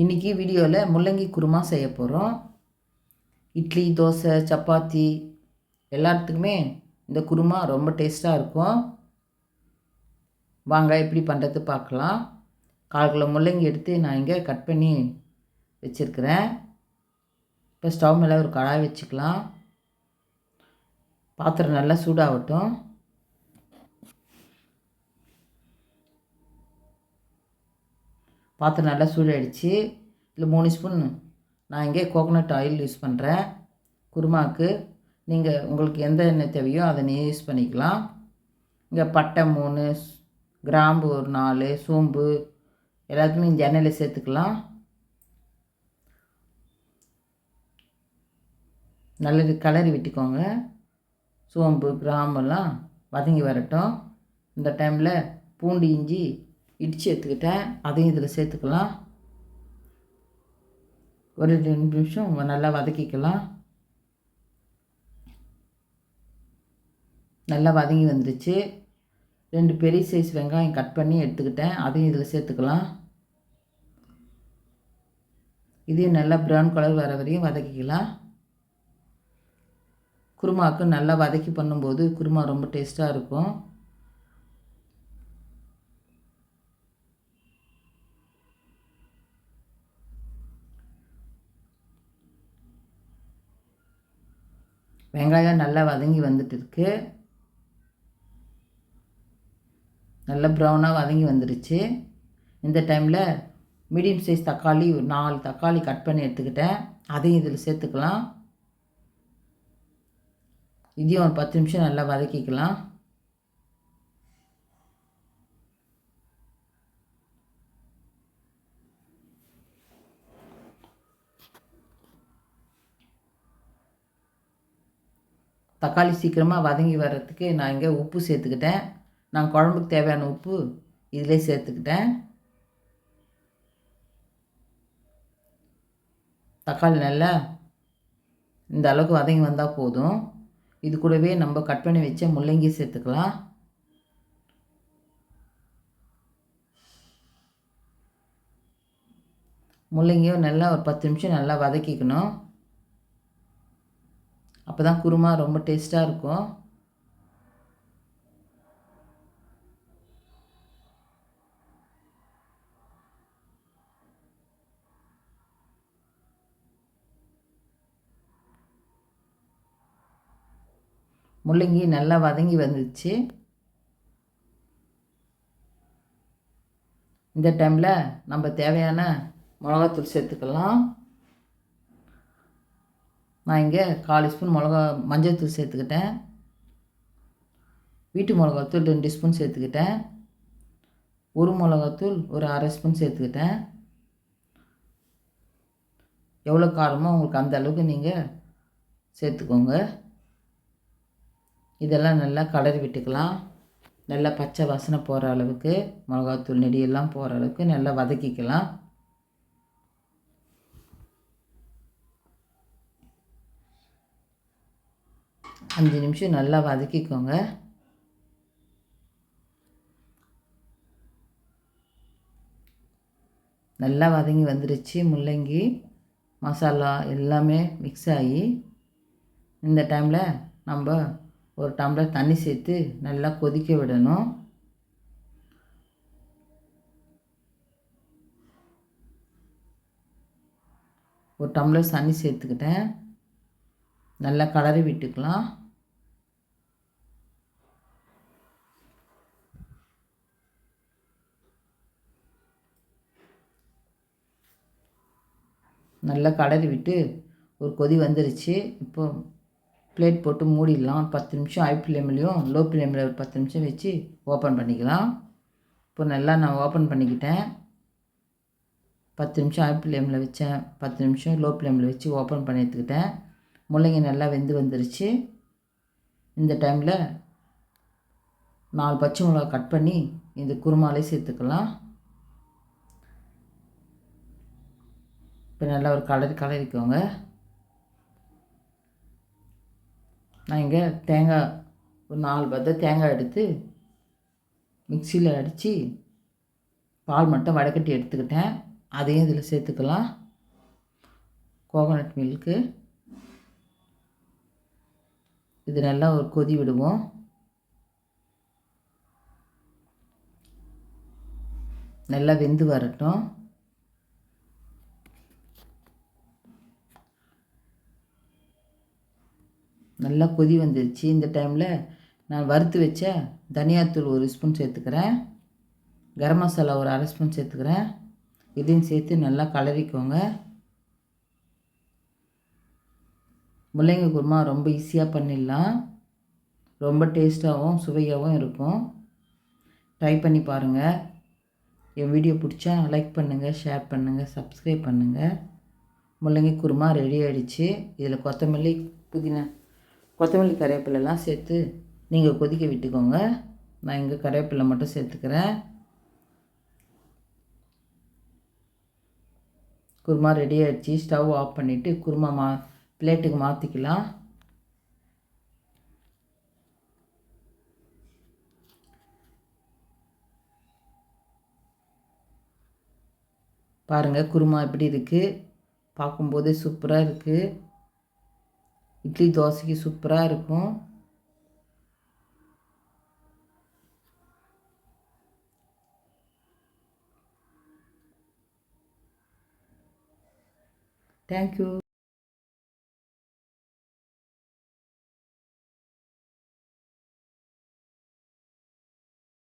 இன்றைக்கி வீடியோவில் முள்ளங்கி குருமா செய்ய போகிறோம் இட்லி தோசை சப்பாத்தி எல்லாத்துக்குமே இந்த குருமா ரொம்ப டேஸ்ட்டாக இருக்கும். வாங்க எப்படி பண்ணுறது பார்க்கலாம். கால் கிலோ முள்ளங்கி எடுத்து நான் இங்கே கட் பண்ணி வச்சுருக்கிறேன். இப்போ ஸ்டவ் மேலே ஒரு கடாய் வச்சுக்கலாம். பாத்திரம் நல்லா சூடாகட்டும். பாத்திரம் நல்லா சூடாயிடுச்சு இதில் மூணு ஸ்பூன் நான் இங்கே கோகோனட் ஆயில் யூஸ் பண்ணுறேன் குருமாவுக்கு நீங்கள் உங்களுக்கு எந்த எண்ணெய் தேவையோ அதை நீ யூஸ் பண்ணிக்கலாம். இங்கே பட்டை மூணு கிராம்பு ஒரு நாலு சோம்பு எல்லாத்துக்குமே இந்த எண்ணெயில் சேர்த்துக்கலாம். நல்லது கலரி விட்டுக்கோங்க. சோம்பு கிராம்பெல்லாம் வதங்கி வரட்டும். இந்த டைமில் பூண்டு இஞ்சி இடித்து எடுத்துக்கிட்டேன். அதையும் இதில் சேர்த்துக்கலாம். ஒரு ரெண்டு நிமிஷம் நல்லா வதக்கிக்கலாம். நல்லா வதங்கி வந்துடுச்சு ரெண்டு பெரிய சைஸ் வெங்காயம் கட் பண்ணி எடுத்துக்கிட்டேன். அதையும் இதில் சேர்த்துக்கலாம். இதையும் நல்லா ப்ரௌன் கலர் வர வரையும் வதக்கிக்கலாம். குருமாவுக்கு நல்லா வதக்கி பண்ணும்போது குருமா ரொம்ப டேஸ்ட்டாக இருக்கும். வெங்காயம் நல்லா வதங்கி வந்துட்டு இருக்கு நல்லா ப்ரௌனாக வதங்கி வந்துடுச்சு இந்த டைமில் மீடியம் சைஸ் தக்காளி ஒரு நாலு தக்காளி கட் பண்ணி எடுத்துக்கிட்டேன். அதையும் இதில் சேர்த்துக்கலாம். இதையும் ஒரு பத்து நிமிஷம் நல்லா வதக்கிக்கலாம். தக்காளி சீக்கிரமாக வதங்கி வர்றதுக்கு நான் இங்கே உப்பு சேர்த்துக்கிட்டேன். நான் குழம்புக்கு தேவையான உப்பு இதிலே சேர்த்துக்கிட்டேன். தக்காளி நல்லா இந்த அளவுக்கு வதங்கி வந்தால் போதும். இது கூடவே நம்ம கட் பண்ணி வச்ச முள்ளங்கி சேர்த்துக்கலாம். முள்ளங்கியும் நல்லா ஒரு பத்து நிமிஷம் நல்லா வதக்கிக்கணும். அப்போ தான் குருமா ரொம்ப டேஸ்ட்டாக இருக்கும். முள்ளங்கி நல்லா வதங்கி வந்துச்சு. இந்த டைமில் நம்ம தேவையான மிளகாத்தூள் சேர்த்துக்கலாம். நான் இங்கே காலு ஸ்பூன் மிளகா மஞ்சள் தூள் சேர்த்துக்கிட்டேன். வீட்டு மிளகாத்தூள் ரெண்டு ஸ்பூன் சேர்த்துக்கிட்டேன். ஒரு மிளகாத்தூள் ஒரு அரை ஸ்பூன் சேர்த்துக்கிட்டேன். எவ்வளோ காரமோ உங்களுக்கு அந்த அளவுக்கு நீங்கள் சேர்த்துக்கோங்க. இதெல்லாம் நல்லா கலரி விட்டுக்கலாம். நல்லா பச்சை வாசனை போகிற அளவுக்கு மிளகாத்தூள் நெடியெல்லாம் போகிற அளவுக்கு நல்லா வதக்கிக்கலாம். அஞ்சு நிமிஷம் நல்லா வதக்கிக்கோங்க. நல்லா வதங்கி வந்துடுச்சு முள்ளங்கி மசாலா எல்லாமே மிக்ஸ் ஆகி. இந்த டைமில் நம்ம ஒரு டம்ளர் தண்ணி சேர்த்து நல்லா கொதிக்க விடணும். ஒரு டம்ளர் தண்ணி சேர்த்துக்கிட்டேன். நல்லா கலரி விட்டுக்கலாம். நல்லா கடறி விட்டு ஒரு கொதி வந்துருச்சு. இப்போ பிளேட் போட்டு மூடிடலாம். பத்து நிமிஷம் ஹை ஃப்ளேம்லேயும் லோ ஃப்ளேமில் ஒரு பத்து நிமிஷம் வச்சு ஓப்பன் பண்ணிக்கலாம். இப்போ நல்லா நான் ஓப்பன் பண்ணிக்கிட்டேன். பத்து நிமிஷம் ஹை ஃப்ளேமில் வச்சேன். பத்து நிமிஷம் லோ ஃப்ளேமில் வச்சு ஓப்பன் பண்ணி எடுத்துக்கிட்டேன். முள்ளங்கி நல்லா வெந்து வந்துருச்சு. இந்த டைமில் நாலு பச்சை மிளகா கட் பண்ணி இந்த குருமாலே சேர்த்துக்கலாம். இப்போ நல்லா ஒரு கலரி கலரிக்கோங்க நான் இங்கே தேங்காய் ஒரு நாலு பத்த தேங்காய் எடுத்து மிக்சியில் அடித்து பால் மட்டும் வடக்கட்டி எடுத்துக்கிட்டேன். அதையும் இதில் சேர்த்துக்கலாம். கோகோனட் மில்க்கு இது நல்லா ஒரு கொதி விடுவோம். நல்லா வெந்து வரட்டும். நல்லா கொதி வந்துருச்சு. இந்த டைமில் நான் வறுத்து வச்ச தனியாத்தூள் ஒரு ஸ்பூன் சேர்த்துக்கிறேன். கரம் மசாலா ஒரு அரை ஸ்பூன் சேர்த்துக்கிறேன். இதையும் சேர்த்து நல்லா கலரிக்கோங்க முள்ளங்கி குருமா ரொம்ப ஈஸியாக பண்ணிடலாம். ரொம்ப டேஸ்ட்டாகவும் சுவையாகவும் இருக்கும். ட்ரை பண்ணி பாருங்கள் என் வீடியோ பிடிச்சா லைக் பண்ணுங்கள் ஷேர் பண்ணுங்கள் சப்ஸ்கிரைப் பண்ணுங்கள் முள்ளங்கி குருமா ரெடி ஆகிடுச்சு இதில் கொத்தமல்லி புதினா கொத்தமல்லி கருவேப்பிலெல்லாம் சேர்த்து நீங்கள் கொதிக்க விட்டுக்கோங்க. நான் இங்கே கருவேப்பிலை மட்டும் சேர்த்துக்கிறேன். குருமா ரெடி ஆகிடுச்சி ஸ்டவ் ஆஃப் பண்ணிவிட்டு குருமா மா பிளேட்டுக்கு மாற்றிக்கலாம் பாருங்கள் குருமா எப்படி இருக்குது பார்க்கும்போதே சூப்பராக இருக்குது இட்லி தோசைக்கு சூப்பராக இருக்கும். தேங்க்யூ